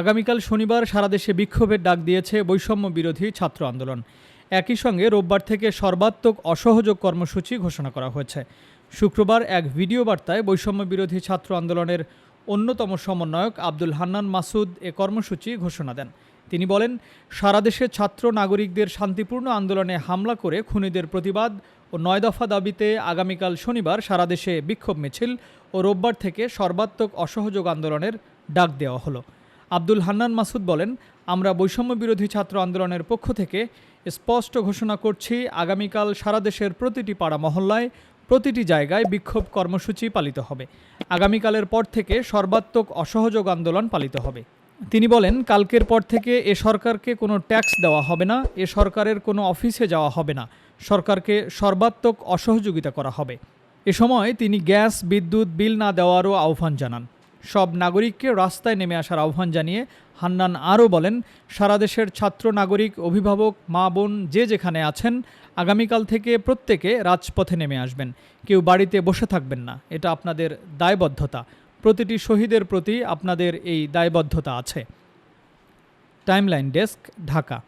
আগামীকাল শনিবার সারা দেশে বিক্ষোভের ডাক দিয়েছে বৈষম্য বিরোধী ছাত্র আন্দোলন। একই সঙ্গে রোববার থেকে সর্বাত্মক অসহযোগ কর্মসূচি ঘোষণা করা হয়েছে। শুক্রবার এক ভিডিও বার্তায় বৈষম্য বিরোধী ছাত্র আন্দোলনের অন্যতম সমন্বয়ক আব্দুল হান্নান মাসুদ এ কর্মসূচি ঘোষণা দেন। তিনি বলেন, সারা দেশে ছাত্র নাগরিকদের শান্তিপূর্ণ আন্দোলনে হামলা করে খুনিদের প্রতিবাদ ও নয় দফা দাবিতে আগামীকাল শনিবার সারা দেশে বিক্ষোভ মিছিল ও রোববার থেকে সর্বাত্মক অসহযোগ আন্দোলনের ডাক দেওয়া হলো। আব্দুল হান্নান মাসুদ বলেন, আমরা বৈষম্য বিরোধী ছাত্র আন্দোলনের পক্ষ থেকে স্পষ্ট ঘোষণা করছি, আগামীকাল সারা দেশের প্রতিটি পাড়া মহল্লায় প্রতিটি জায়গায় বিক্ষোভ কর্মসূচি পালিত হবে। আগামীকালের পর থেকে সর্বাত্মক অসহযোগ আন্দোলন পালিত হবে। তিনি বলেন, কালকের পর থেকে এ সরকারকে কোনো ট্যাক্স দেওয়া হবে না, এ সরকারের কোনো অফিসে যাওয়া হবে না। সরকারকে সর্বাত্মক অসহযোগিতা করা হবে। এ সময় তিনি গ্যাস, বিদ্যুৎ, বিল না দেওয়ারও আহ্বান জানান। সব নাগরিককে রাস্তায় নেমে আসার আহ্বান জানিয়ে হান্নান আরও বলেন, সারা দেশের ছাত্র নাগরিক, অভিভাবক, মা বোন যে যেখানে আছেন, আগামীকাল থেকে প্রত্যেকে রাজপথে নেমে আসবেন। কেউ বাড়িতে বসে থাকবেন না। এটা আপনাদের দায়বদ্ধতা। প্রতিটি শহীদের প্রতি আপনাদের এই দায়বদ্ধতা আছে। Timeline desk, Dhaka.